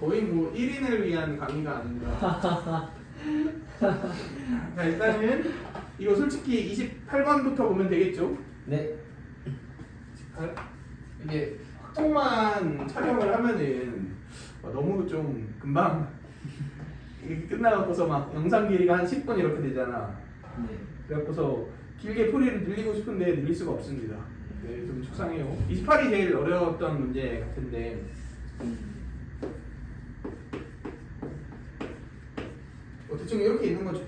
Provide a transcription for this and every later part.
거의 뭐 1인을 위한 강의가 아닌가. 자 일단은 이거 솔직히 28번부터 보면 되겠죠? 네. 28. 이게 확정만 촬영을 하면은 어, 너무 좀 금방 이게 끝나고서 막 영상 길이가 한 10분 이렇게 되잖아. 네. 그래갖고서 길게 풀이를 늘리고 싶은데 늘릴 수가 없습니다. 네, 좀 속상해요. 28이 제일 어려웠던 문제 같은데 어, 대충 이렇게 있는 거죠.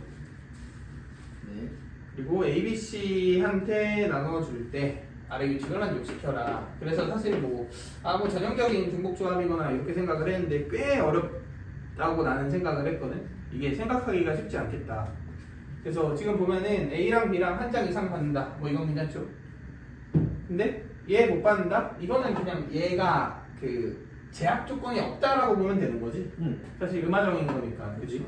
네. 그리고 ABC한테 나눠줄 때 아래 규칙을 만족시켜라. 그래서 사실 뭐, 아, 뭐 전형적인 중복조합이거나 이렇게 생각을 했는데 꽤 어렵다고 나는 생각을 했거든. 이게 생각하기가 쉽지 않겠다. 그래서 지금 보면은 A랑 B랑 한 장 이상 받는다. 뭐 이건 괜찮죠? 근데 얘 못 받는다? 이거는 그냥 얘가 그 제약 조건이 없다라고 보면 되는 거지. 음. 사실 음화적인 거니까. 그지?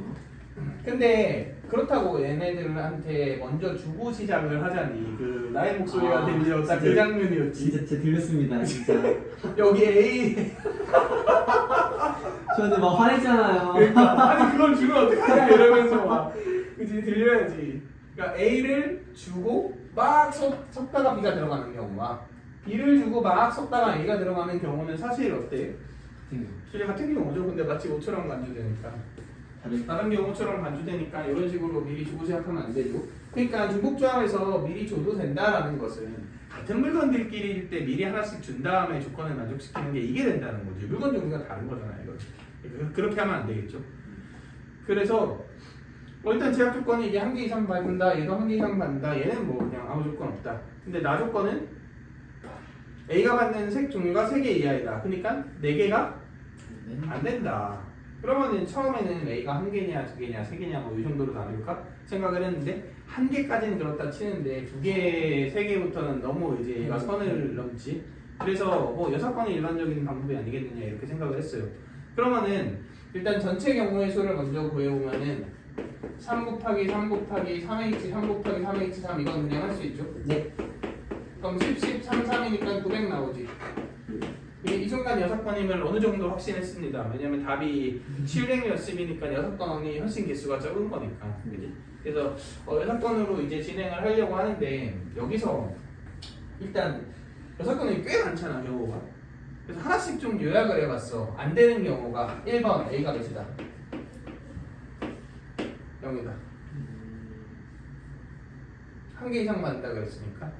근데 그렇다고 얘네들한테 먼저 주고 시작을 하자니 그 나의 목소리가 아, 딱그 진짜- 장면이었지 진짜 제 들렸습니다. 진짜. 여기 A 저한테 막 화냈잖아요. 그러니까 아니 그걸 주면 어떡하냐 이러면서 막 그지 들려야지 그러니까 A를 주고 막 섞, 섞다가 B가 들어가는 경우와 B를 주고 막 섞다가 A가 들어가는 경우는 사실 어때? 사실 같은 경우죠 근데 마치 모처럼 간주되니까 다른 경우처럼 간주되니까 이런 식으로 미리 주고 시작하면 안 되죠. 그러니까 중복조합에서 미리 줘도 된다라는 것은 같은 물건들끼리일 때 미리 하나씩 준 다음에 조건을 만족시키는 게 이게 된다는 거죠. 물건 종류가 다른 거잖아요. 이거 그- 그렇게 하면 안 되겠죠. 그래서 뭐 일단 제약 조건이 이게 한 개 이상 받는다, 얘도 한 개 이상 받는다, 얘는 뭐 그냥 아무 조건 없다. 근데 나 조건은 A가 받는 색 종류가 세개 이하이다. 그러니까 네 개가 네. 안 된다. 그러면은 처음에는 A가 한 개냐, 두 개냐, 세 개냐 뭐 이 정도로 나눌까 생각을 했는데 한 개까지는 그렇다 치는데 두 개, 세 개부터는 너무 이제 얘가 선을 넘지. 그래서 뭐 여섯 번이 일반적인 방법이 아니겠느냐 이렇게 생각을 했어요. 그러면은 일단 전체 경우의 수를 먼저 구해보면은 3 곱하기 3 곱하기 3H 3 곱하기 3H 3 이건 그냥 할 수 있죠. 네. 그럼 10, 10, 3, 3이니까 900 나오지. 이, 이 순간 여섯 번임을 어느 정도 확신했습니다. 왜냐면 답이 700 몇십이니까 여섯 번이 훨씬 개수가 적은 거니까. 그지? 그래서 어, 여섯 번으로 이제 진행을 하려고 하는데 여기서 일단 여섯 번이 꽤 많잖아 경우가. 그래서 하나씩 좀 요약을 해봤어. 안 되는 경우가 1번 A가 몇이다. 0이다. 한 개 이상 맞는다 그랬으니까.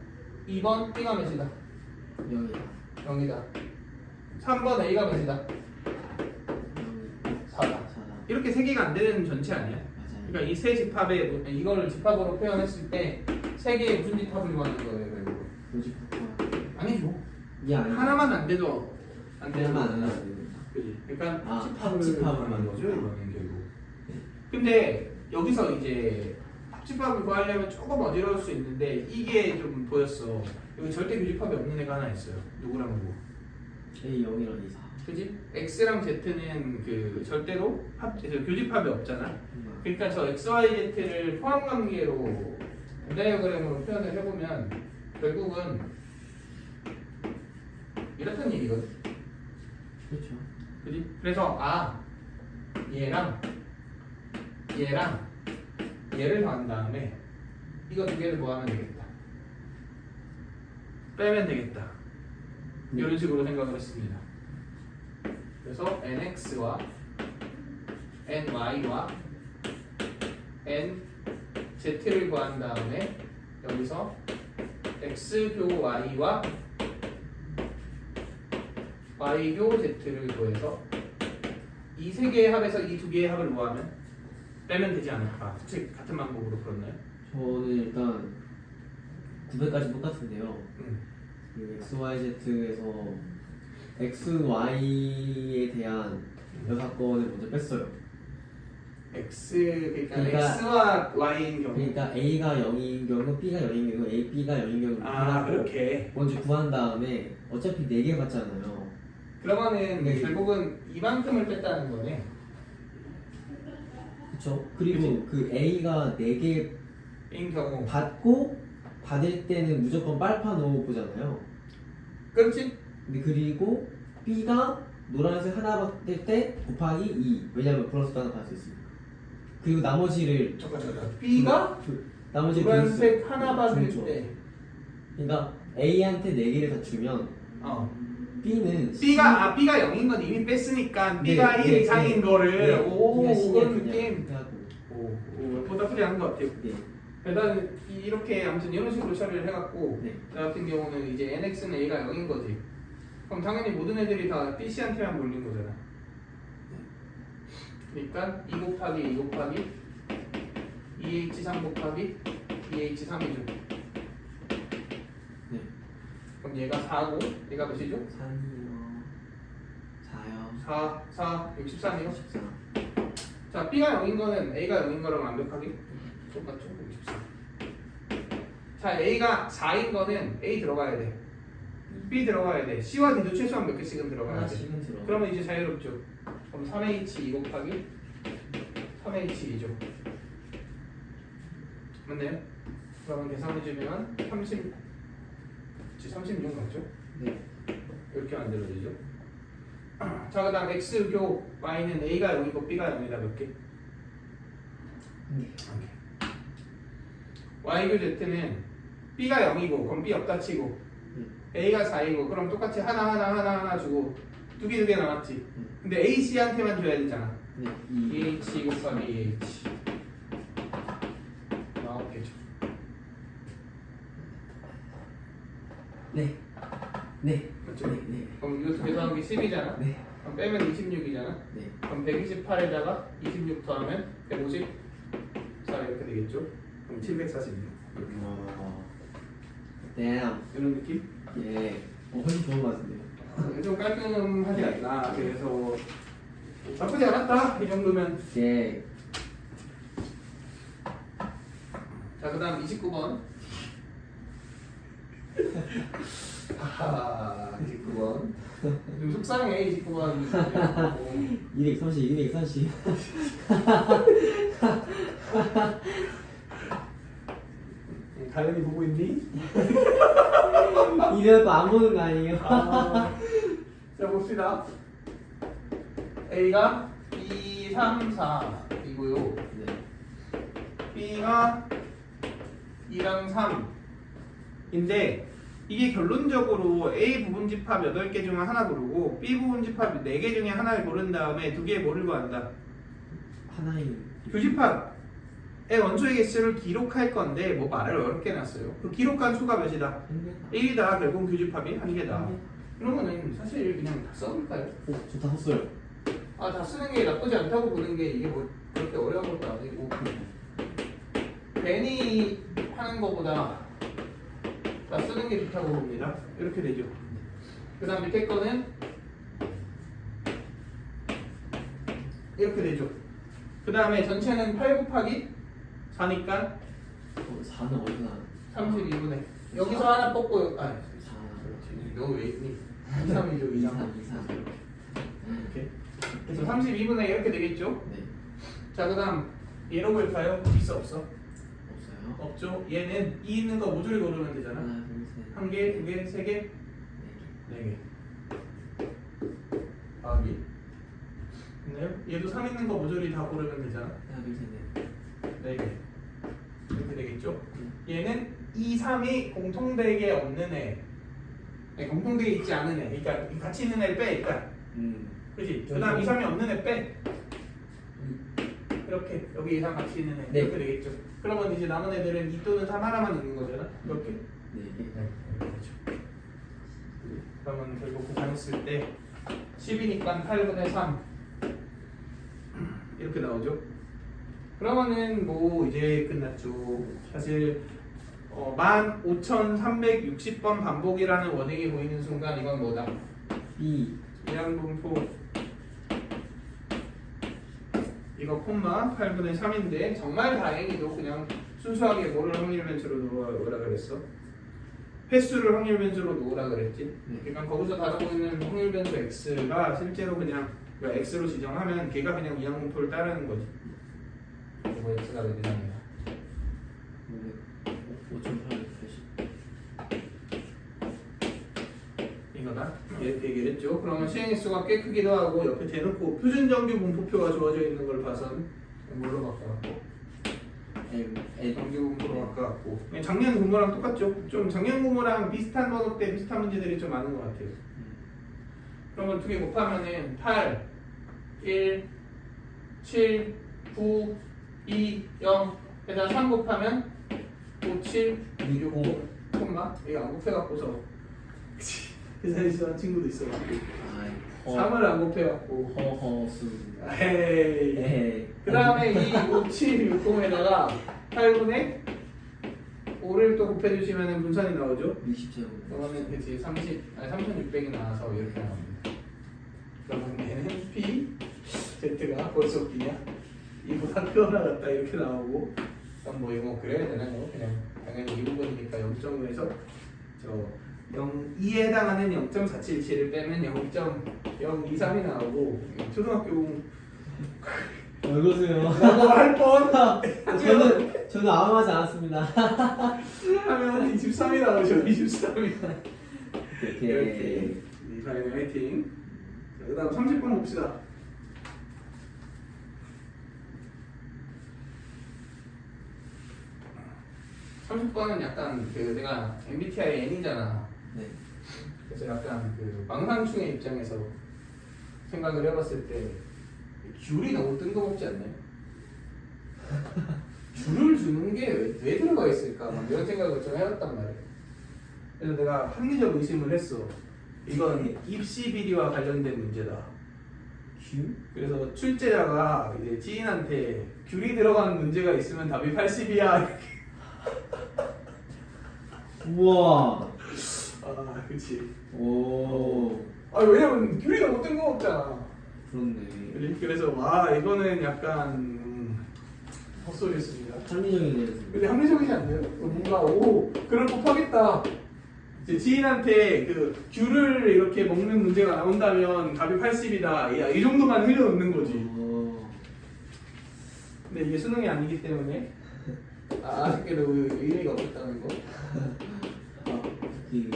2번 B가 몇이다. 여기다. 0이다. 3번 A가 몇이다. 4다. 사다. 이렇게 세 개가 안 되는 전체 아니야? 그러니까 이 세 집합에 이걸 집합으로 표현했을 때 세 개의 무슨 집합을 구하는 거예요? 요즘 아니죠. 이게 아니. 하나만 안 돼도 안 되는 하나만 안 거잖아. 됩니다. 그지? 그러니까 아, 합집합을 합집합을 구하는 거죠. 이거는 결국. 근데 여기서 이제 합집합을 구하려면 조금 어지러울 수 있는데 이게 좀 보였어. 여기 절대 교집합이 없는 애가 하나 있어요. 누구랑 누구? A 0이랑 2 4. 그지? X랑 Z는 그 절대로 합, 그 교집합이 없잖아. 그러니까 저 x, y, z를 포함 관계로 분다이어그램으로 표현을 해보면 결국은 이렇다는 얘기거든. 그렇죠. 그지? 그래서 아 얘랑 얘랑 얘를 더한 다음에 이거 두 개를 뭐하면 되겠다. 빼면 되겠다. 이런 식으로 생각을 했습니다. 그래서 nx와 ny와 nz를 구한 다음에 여기서 x교 y와 y교 z를 구해서 이 세 개의 합에서 이 두 개의 합을 모하면 빼면 되지 않을까? 혹시 같은 방법으로 풀었나요? 저는 일단 900까지 똑같은데요. 응. 그 X, Y, Z에서 X, Y에 대한 여사건을 먼저 뺐어요. x 그러니까, 그러니까- x와 y인 경우 그러니까 A가 0인 경우, B가 0인 경우, A, B가 0인 경우 아 그렇게 먼저 구한 다음에 어차피 4개 받잖아요. 그러면은 네. 결국은 이만큼을 뺐다는 거네 그렇죠. 그리고 그 A가 4개 인 경우 받고 받을 때는 무조건 빨파 넣어 보잖아요. 그렇지? 근데 그리고 B가 노란색 하나 받을 때 곱하기 2 왜냐면 플러스 하나 받을 수 있으니까 그리고 나머지를 잠깐 잠깐. B가 그, 나머지 노란색 하나 받을 그렇죠. 때. 그러니까 A한테 4개를 다 주면 어. B는 B가 아 B가 0인 건 이미 뺐으니까 B가 네, 1 네, 이상인 네. 거를 네, 오 B가 그런 느낌. 이렇게 하고 오, 오 보다 프리한 것 같아요. 네. 일단 이렇게 아무튼 이런 식으로 처리를 해갖고 네. 나 같은 경우는 이제 nx는 a가 0인 거지. 그럼 당연히 모든 애들이 다 bc한테만 몰린 거잖아. 그러니까 2 곱하기 2 곱하기 2h3 곱하기 2h3이죠. 네. 그럼 얘가 4고 얘가 몇이죠? 3이요 4요 4, 4, 63이요. 14 자, b가 0인 거는 a가 0인 거랑 완벽하게 똑같죠? 64. 자, a가 4인 거는 a 들어가야 돼. b 들어가야 돼. c와 d도 최소한 몇 개씩은 들어가야 돼. 하나씩은 들어 그러면 이제 자유롭죠. 그럼 3h 2 곱하기 3h 2죠. 맞나요? 그러면 계산해주면 30, 36 맞죠? 네. 이렇게 만들어지죠. 자, 그 다음 x교 y는 a가 0이고 b가 0이다 몇 개? 네. y교 z는 b가 0이고 그럼 b 없다 치고 음. a가 4이고 그럼 똑같이 하나 하나 하나 하나 주고 두 개 두 개 남았지. 음. 근데 a, c한테만 줘야 되잖아. 네. 2 2h 곱하기 2h 나왔겠죠. 네. 네. 맞죠? 네. 네. 그럼 이거 두개 더하는 게 10이잖아. 네. 그럼 빼면 26이잖아. 네. 그럼 128에다가 26 더하면 150. 자 이렇게 되겠죠. 그럼 746. 이렇게. 어. damn. 이런 느낌? 예. 어, 훨씬 좋은 것 같은데요. 아, 좀 깔끔하지 않나. 그래서 나쁘지 않았다. 이 정도면. 예. 자 그 다음 29번. 하하 29번. 좀 속상해 29번. 230, 230. 다현이 보고 있니? 이래도 안 보는 거 아니에요? 아, 자 봅시다. A가 2, 3, 4 이고요. 네. B가 2랑 3인데 이게 결론적으로 A 부분 집합 8개 중에 하나 고르고 B 부분 집합 4개 중에 하나를 고른 다음에 두개 뭐를 구한다. 하나의 교집합의 원소의 개수를 기록할 건데 뭐 말을 어렵게 해놨어요. 그 기록한 수가 몇이다? 한개다. 1이다. 결국 교집합이 한 개다. 그러면은 사실 그냥 다 써볼까요? 오, 저다 썼어요. 아 다 쓰는 게 나쁘지 않다고 보는 게 이게 뭐 그렇게 어려운 것도 아니고 괜히 하는 것보다 다 쓰는 게 좋다고 봅니다. 이렇게 되죠. 그 다음 밑에 거는 이렇게 되죠. 그 다음에 전체는 8 곱하기 4니까 어, 4는 어디서 나? 32분의 여기서 하나 뽑고 아 4. 너왜 있니? 2, 3이죠 2, 3 2, 3. 이렇게 그래서 32분의 이렇게 되겠죠. 네. 자, 그 다음 얘로 볼까요? 있어 없어? 없죠. 얘는 이 있는 거 모조리 고르면 되잖아. 하나, 둘, 셋. 한 개, 두 개, 세 개, 네네 개. 더하기. 됐나요? 얘도 3 있는 거 모조리 다 고르면 되잖아. 개. 하나, 둘, 셋, 넷. 네 개. 이렇게 되겠죠. 얘는 2, 3이 공통되게 없는 애. 아니, 공통되게 있지 않은 애. 그러니까 같이 있는 애를 빼 일단. 음. 그지? 그 다음 2, 3이 없는 애 빼. 이렇게 여기 이상 같이 있는 애 네. 이렇게 되겠죠. 그러면 이제 남은 애들은 2 또는 3 하나만 있는 거잖아. 이렇게. 네 개. 그렇죠. 그러면 결국 계산했을 때 10이니까 8분의 3 이렇게 나오죠. 그러면은 뭐 이제 끝났죠. 사실 어, 15,360번 반복이라는 원행이 보이는 순간 이건 뭐다? B. 이항분포 이거 콤마 8분의 3인데 정말 다행히도 그냥 순수하게 뭐를 확률 변수로 놓으라 그랬어? 횟수를 확률 변수로 놓으라 그랬지? 네. 그러니까 거기서 다루고 있는 확률 변수 x가 실제로 그냥 그러니까 x로 지정하면 걔가 그냥 이항분포를 따르는 거지 이거 x가 몇이상 이야 5,880. 이거다? 얘 얘기를 했죠? 그러면 시행 횟수가 꽤 크기도 하고 옆에 대놓고 표준 정규 분포표가 주어져 있는 걸 봐선 뭘로 바꿔갖고 M N 정규 분포로 바꿔갖고 그냥 작년 근무랑 똑같죠. 좀 작년 근무랑 비슷한 번호 때 비슷한 문제들이 좀 많은 것 같아요. 그러면 두 개 곱하면은 8, 1, 7, 9, 2, 0 에다 3 곱하면 5, 7, 6, 5 콤마 이거 안 곱해갖고서 그치 계산이 싫어하는 친구도 있어가지고. 아이 3을 안 곱해갖고. 허허수. 에이. 에헤이. 그 다음에 2, 5, 7, 6, 0에다가 8분의 5를 또 곱해주시면 분산이 나오죠? 20제곱 그러면 그치 30, 아니 3600이 나와서 이렇게 나옵니다. 그러면 얘는 P, Z가 벌써 B냐? 이보다 크거나 같다 이렇게 나오고. 그럼 뭐 이거 그래야 되나요? 그냥 당연히 이 부분이니까 0점을 해서 저 0, 2에 해당하는 0.477을 빼면 0.023이 나오고 초등학교 왜 그러세요? 라고 할 뻔! 저는 저는 아무 하지 않았습니다. 하면 23이 나오죠 23이. 이렇게 이렇게. 이사연의 화이팅. 그 다음 30분 봅시다. 삼십 번은 약간 그 내가 MBTI N이잖아 네 그래서 약간 그 망상충의 입장에서 생각을 해봤을 때 귤이 너무 뜬금없지 않나요? 귤을 주는 게왜 들어가 있을까? 막 이런 생각을 좀 해봤단 말이에요. 그래서 내가 합리적 의심을 했어. 이건 입시 비리와 관련된 문제다. Q? 그래서 출제자가 이제 지인한테 귤이 들어가는 문제가 있으면 답이 80이야. 우와 아, 그렇지. 오 아, 왜냐면 귤이 너무 뜬금없잖아. 그렇네 그래- 그래서 와 이거는 약간 음, 헛소리였습니다. 합리적인 거였습니다 근데 합리적이지 않나요? 뭔가 오 그럴 법하겠다. 이제 지인한테 그 귤을 이렇게 먹는 문제가 나온다면 답이 80이다. 야, 이 정도만 흘려놓는 거지. 어, 근데 이게 수능이 아니기 때문에 아, 아쉽게도 그 의미가 없었다는 거. 아, 그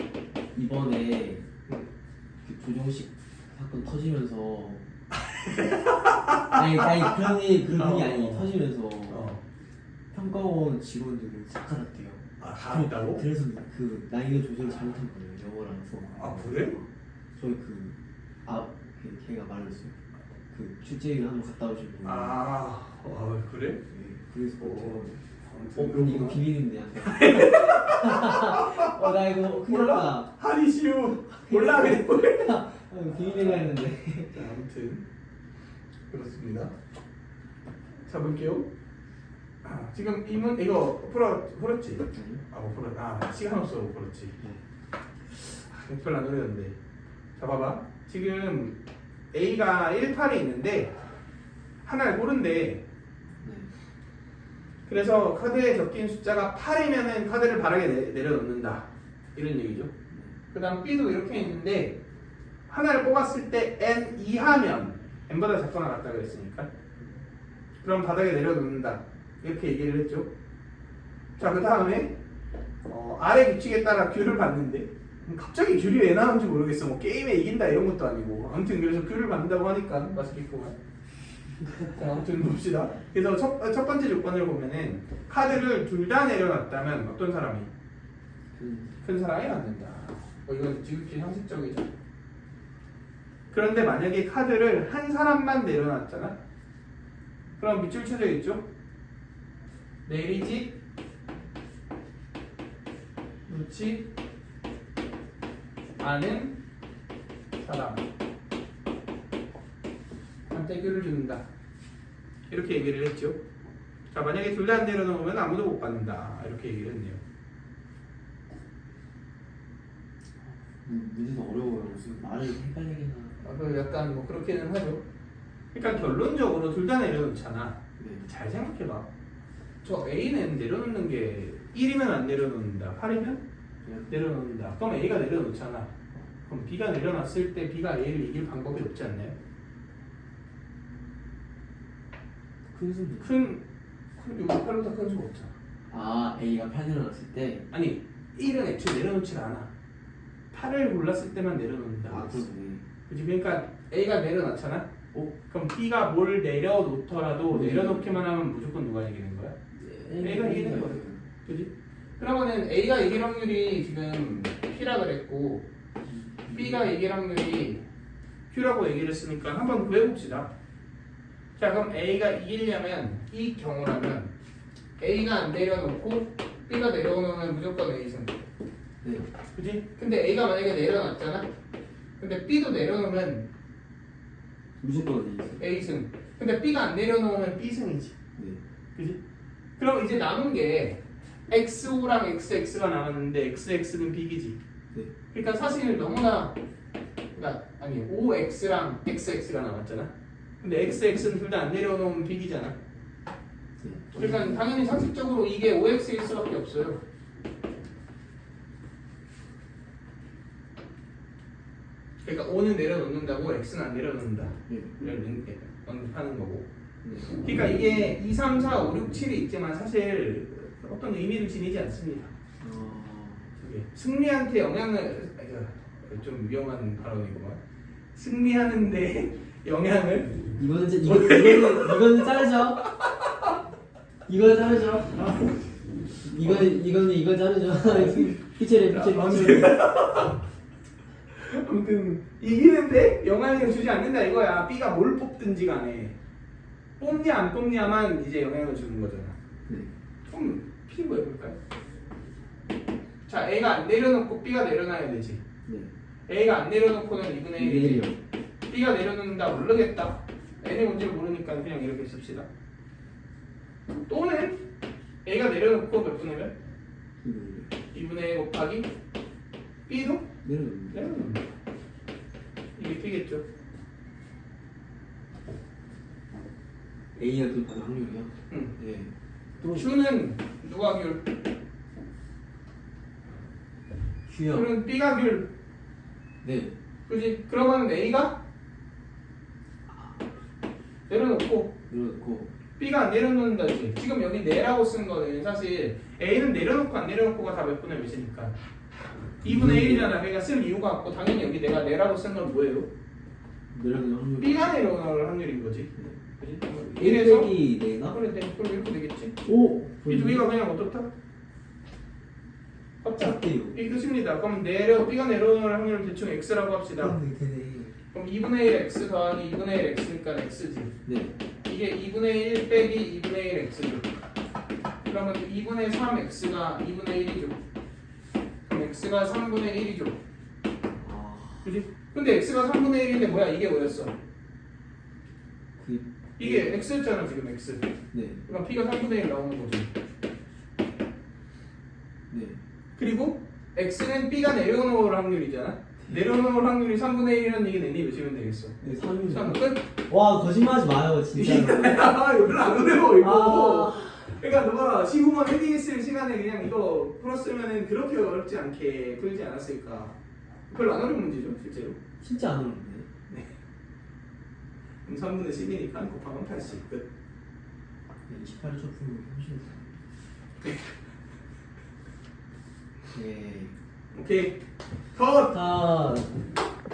이번에 그 조정식 사건 터지면서 아니 아니 그런 일 그런 일이 어. 아니 터지면서 어. 평가원 직원들을 삭발했대요. 아, 다 했다고? 그래서 그 나이도 조절을 잘못한 거예요 영어랑 수업. 아, 그래? 저희 그 아 그 걔가 말했어요. 그 출제위원 한번 갔다 오신 분. 아, 와, 그래? 네, 그래서 오. 어, 그럼 이거 비밀인데 어나 이거 큰일 몰라. 났다. 하리시우 몰라 그래. 아, 이거 비밀이라 했는데. 자, 아무튼 그렇습니다. 자 볼게요. 아, 지금 이 문 이거 풀어 풀었지? 아, 못 풀었. 아, 시간 없어 못 풀었지. 아, 별로 안 어려운데. 자, 봐봐. 지금 A가 1, 8이 있는데 하나를 고른대. 네. 그래서 카드에 적힌 숫자가 8이면은 카드를 바닥에 내, 내려놓는다. 이런 얘기죠. 그 다음 B도 이렇게 있는데 하나를 뽑았을 때 N 이하면 N보다 작거나 같다 그랬으니까 그럼 바닥에 내려놓는다. 이렇게 얘기를 했죠. 자, 그 다음에 어, 아래 규칙에 따라 귤을 받는데 음, 갑자기 귤이 왜 나오는지 모르겠어. 뭐 게임에 이긴다 이런 것도 아니고 아무튼 그래서 귤을 받는다고 하니까 맛있겠구만. 자, 아무튼 봅시다. 그래서 첫, 첫 번째 조건을 보면은 카드를 둘 다 내려놨다면 어떤 사람이 그, 큰 사람이 맞는다. 어, 이건 지극히 상식적이죠. 그런데 만약에 카드를 한 사람만 내려놨잖아. 그럼 밑줄 쳐져 있죠. 내리지, 놓지 않은 사람. 한테 귤을 준다. 이렇게 얘기를 했죠. 자, 만약에 둘 다 안 내려놓으면 아무도 못 받는다. 이렇게 얘기를 했네요. 문- 문제도 어려워요. 무슨 말을 헷갈리게 나. 아, 그 약간 뭐 그렇게는 하죠. 그러니까 결론적으로 둘 다 내려놓잖아. 네. 잘 생각해봐. 저 A는 내려놓는 게 1이면 안 내려놓는다. 8이면 그냥 내려놓는다. 그럼 A가 내려놓잖아. 그럼 B가 내려놨을 때 B가 A를 이길 방법이 없지 않나요? 큰 순. 큰, 큰 여기 8보다 큰 수가 없잖아. 아 A가 8 내려놨을 때. 아니 1은 애초에 내려놓질 않아. 8을 골랐을 때만 내려놓는다. 아 그러네. 그지? 그러니까 A가 내려놨잖아. 오. 그럼 B가 뭘 내려놓더라도 내려놓기만 하면 무조건 누가 이기는 거야? A가 이기는 거야. 그지? 그러면은 A가 이길 확률이 지금 P라 그랬고 B가 이길 확률이 Q라고 얘기를 했으니까 한번 구해봅시다. 자 그럼 A가 이기려면 이 경우라면 A가 안 내려놓고 B가 내려오면 무조건 A승. 네. 그지? 근데 A가 만약에 내려놨잖아. 근데 B도 내려놓으면 무조건 A. A승. 근데 B가 안 내려놓으면 B승이지. 네. 그지? 그럼 이제 남은 게 XO랑 XX가 남았는데 XX는 B이지. 네. 그러니까 사실 너무나 그러니까 아니 OX랑 XX가 남았잖아. 근데 XX는 둘 다 안 내려놓으면 B이잖아. 네. 그러니까 당연히 상식적으로 이게 OX일 수밖에 없어요. 그러니까 O는 내려놓는다고 X는 안 내려놓는다. 네. 이런 언급하는 거고. 네. 그러니까 이게 2, 3, 4, 5, 6, 7이 있지만 사실 어떤 의미를 지니지 않습니다. 어. 승리한테 영향을 좀 위험한 발언이구만. 승리하는데 영향을 이거는 진- 이거 이거는 이거는 자르죠. 이거 자르죠. 이거 이거는 이거 자르죠. 피체 아, 피체. 아무튼 이기는데 영향을 주지 않는다 이거야. B가 뭘 뽑든지 간에 뽑냐 안 뽑냐만 이제 영향을 주는 거잖아. 네. 그럼 P 뭐 해볼까요? 자 A가 안 내려놓고 B가 내려놔야 되지. 네. A가 안 내려놓고는 2분의 1이지. 1이요. B가 내려놓는다 모르겠다. N의 문제를 모르니까 그냥 이렇게 씁시다. 또는 A가 내려놓고 몇 분의 몇? 2분의 1 곱하기 B도 내려놓는. 내려놓는다. 이게 P겠죠. A가 그 받을 확률이요. 응. 네. 또 Q는 누가 귤? Q요. Q는 B가 귤. 네. 그지? 그러면 A가 내려놓고 내려놓고 B가 안 내려놓는다지. 지금 여기 내라고 쓴 거는 사실 A는 내려놓고 안 내려놓고가 다 몇 분의 몇이니까 2분의 1이잖아. 그러니까 쓸 이유가 없고 당연히 여기 내가 내라고 쓴 건 뭐예요? 내려놓는 확률. B가 내려놓을 확률인 거지. 그지? 1 1에서 빼기 내가? 그래, 네. 그럼 이렇게 되겠지. 오. 이 두 개가 그냥 어떻다? 합작. 작대요. 이 끝입니다. 그럼 내려 B가 내려오는 확률을 대충 X라고 합시다. 그럼 2분의 1 X 더하기 2분의 1 X니까 X지. 네. 이게 2분의 1 빼기 2분의 1 X죠. 그러면 2분의 3 X가 2분의 1이죠. 그럼 X가 3분의 1이죠. 아. 그지? 근데 X가 3분의 1인데 뭐야? 이게 뭐였어? 그. 이게 X였잖아 지금 X. 네. 그럼 P가 3분의 1 나오는 거죠. 네. 그리고 X는 B가 내려놓을 확률이잖아. 내려놓을 확률이 3분의 1이라는 얘기는 N이 몇이면 되겠어? 네. 3. 자, 끝. 와 거짓말하지 마요 진짜로. 아, 별로 안 어려워 이거. 아. 그러니까 너가 시구만 헤딩했을 시간에 그냥 이거 풀었으면은 그렇게 어렵지 않게 풀지 않았을까. 별로 안 어려운 문제죠, 실제로. 진짜 안 어렵네. 그럼 3분의 10이니까 곱하면 80. 끝. 28초 풀면 훨씬 네. 오케이. 컷! 자,